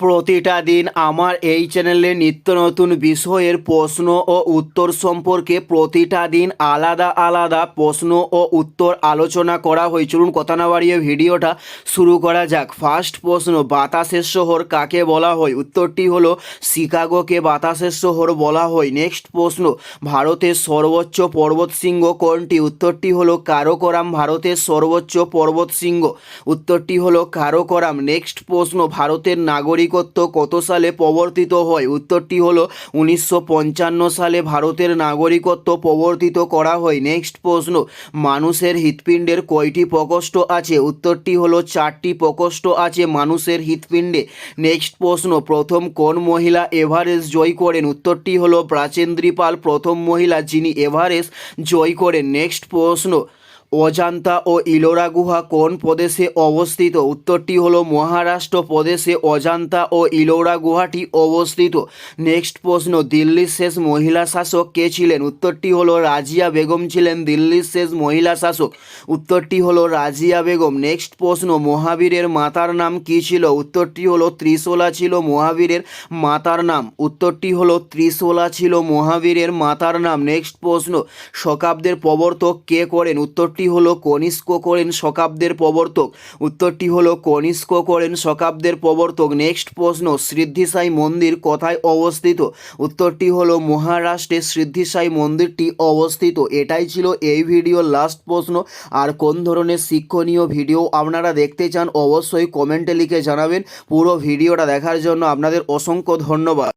প্রতিটা দিন আমার এই চ্যানেলে নিত্য নতুন বিষয়ের প্রশ্ন ও উত্তর সম্পর্কে প্রতিটা দিন আলাদা আলাদা প্রশ্ন ও উত্তর আলোচনা করা হয়। চলুন কথা না বাড়িয়ে ভিডিওটা শুরু করা যাক। ফার্স্ট প্রশ্ন, বাতাসের শহর কাকে বলা হয়? উত্তরটি হলো, শিকাগোকে বাতাসের শহর বলা হয়। নেক্সট প্রশ্ন, ভারতের সর্বোচ্চ পর্বত পর্বতশৃঙ্গ কোনটি? উত্তরটি হলো, কারোকরাম, ভারতের সর্বোচ্চ পর্বত পর্বতশৃঙ্গ উত্তরটি হলো, কারোকরাম। নেক্সট প্রশ্ন, ভারতের নাগরিকত্ব কত সালে প্রবর্তিত হয়? উত্তরটি হলো উনিশশো পঞ্চান্ন সালে ভারতের নাগরিকত্ব প্রবর্তিত করা হয়। নেক্সট প্রশ্ন, মানুষের হৃৎপিণ্ডের কয়টি প্রকোষ্ঠ আছে? উত্তরটি হলো চারটি প্রকোষ্ঠ আছে মানুষের হৃৎপিণ্ডে। নেক্সট প্রশ্ন, প্রথম কোন মহিলা এভারেস্ট জয় করেন? উত্তরটি হলো প্রাচেন্দ্রী পাল প্রথম মহিলা যিনি এভারেস্ট জয় করেন। নেক্সট প্রশ্ন অজান্তা ও ইলোরা গুহা কোন প্রদেশে অবস্থিত? উত্তরটি হলো মহারাষ্ট্র প্রদেশে অজান্তা ও ইলোরা গুহাটি অবস্থিত। নেক্সট প্রশ্ন, দিল্লির শেষ মহিলা শাসক কে ছিলেন? উত্তরটি হলো রাজিয়া বেগম ছিলেন দিল্লির শেষ মহিলা শাসক। উত্তরটি হলো রাজিয়া বেগম। নেক্সট প্রশ্ন, মহাবীরের মাতার নাম কী ছিল? উত্তরটি হলো ত্রিশোলা ছিল মহাবীরের মাতার নাম। উত্তরটি হলো ত্রিশোলা ছিল মহাবীরের মাতার নাম। নেক্সট প্রশ্ন, শকাব্দের প্রবর্তক কে করেন? উত্তরটি হলো কনিষ্ক করেন শকাব্দের প্রবর্তক। উত্তরটি হলো কনিষ্ক করেন শকাব্দের প্রবর্তক। নেক্সট প্রশ্ন, সিদ্ধিসাই মন্দির কোথায় অবস্থিত? উত্তরটি হলো মহারাষ্ট্রের সিদ্ধিসাই মন্দিরটি অবস্থিত। এটাই ছিল এই ভিডিওর লাস্ট প্রশ্ন। আর কোন ধরনের শিক্ষণীয় ভিডিও আপনারা দেখতে চান, অবশ্যই কমেন্টে লিখে জানাবেন। পুরো ভিডিওটা দেখার জন্য আপনাদের অসংখ্য ধন্যবাদ।